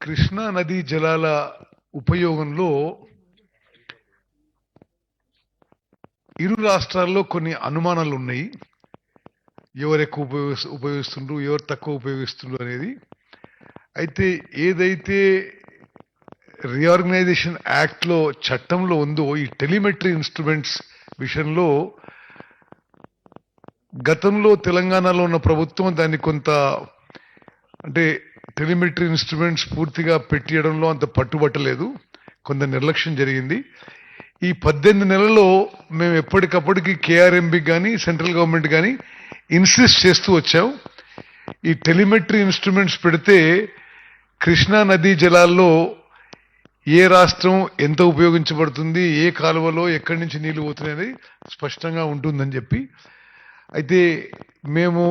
కృష్ణా నదీ జలాల ఉపయోగంలో ఇరు రాష్ట్రాల్లో కొన్ని అనుమానాలు ఉన్నాయి. ఎవరు ఎక్కువ ఉపయోగిస్తు ఉపయోగిస్తుండ్రు ఎవరు తక్కువ ఉపయోగిస్తుండ్రు అనేది. అయితే ఏదైతే రీఆర్గనైజేషన్ యాక్ట్లో చట్టంలో ఉందో ఈ టెలిమెట్రీ ఇన్స్ట్రుమెంట్స్ విషయంలో గతంలో తెలంగాణలో ఉన్న ప్రభుత్వం దాన్ని కొంత అంటే టెలిమెట్రీ ఇన్స్ట్రుమెంట్స్ పూర్తిగా పెట్టియడంలో అంత పట్టుబట్టలేదు. కొంత నిర్లక్ష్యం జరిగింది. ఈ పద్దెనిమిది నెలల్లో మేము ఎప్పటికప్పటికి కేఆర్ఎంబి కానీ సెంట్రల్ గవర్నమెంట్ కానీ ఇన్సిస్ట్ చేస్తూ వచ్చాం. ఈ టెలిమెట్రీ ఇన్స్ట్రుమెంట్స్ పెడితే కృష్ణా నదీ జలాల్లో ఏ రాష్ట్రం ఎంత ఉపయోగించబడుతుంది ఏ కాలువలో ఎక్కడి నుంచి నీళ్ళు పోతున్నాయి స్పష్టంగా ఉంటుందని చెప్పి. అయితే మేము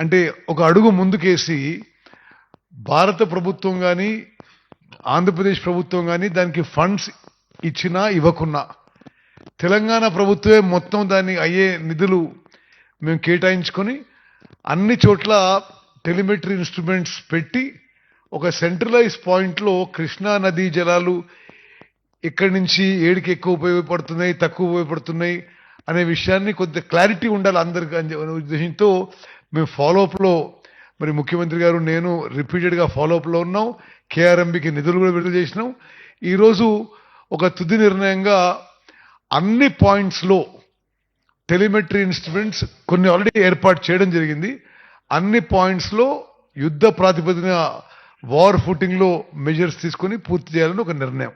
అంటే ఒక అడుగు ముందుకేసి భారత ప్రభుత్వం కానీ ఆంధ్రప్రదేశ్ ప్రభుత్వం కానీ దానికి ఫండ్స్ ఇచ్చినా ఇవ్వకున్నా. తెలంగాణ ప్రభుత్వమే మొత్తం దాన్ని అయ్యే నిధులు మేము కేటాయించుకొని అన్ని చోట్ల టెలిమెట్రీ ఇన్స్ట్రుమెంట్స్ పెట్టి ఒక సెంట్రలైజ్ పాయింట్లో కృష్ణా నదీ జలాలు ఇక్కడి నుంచి ఏడికి ఎక్కువ ఉపయోగపడుతున్నాయి తక్కువ ఉపయోగపడుతున్నాయి అనే విషయాన్ని కొద్ది క్లారిటీ ఉండాలి అందరికీ అని ఉద్దేశంతో మేము ఫాలోఅప్లో మరి ముఖ్యమంత్రి గారు నేను రిపీటెడ్గా ఫాలోఅప్లో ఉన్నాం. కేఆర్ఎంబికి నిధులు కూడా విడుదల చేసినాం. ఈరోజు ఒక తుది నిర్ణయంగా అన్ని పాయింట్స్లో టెలిమెట్రీ ఇన్స్ట్రుమెంట్స్ కొన్ని ఆల్రెడీ ఏర్పాటు చేయడం జరిగింది. అన్ని పాయింట్స్లో యుద్ధ ప్రాతిపదిన వార్ ఫుటింగ్లో మెజర్స్ తీసుకొని పూర్తి చేయాలని ఒక నిర్ణయం.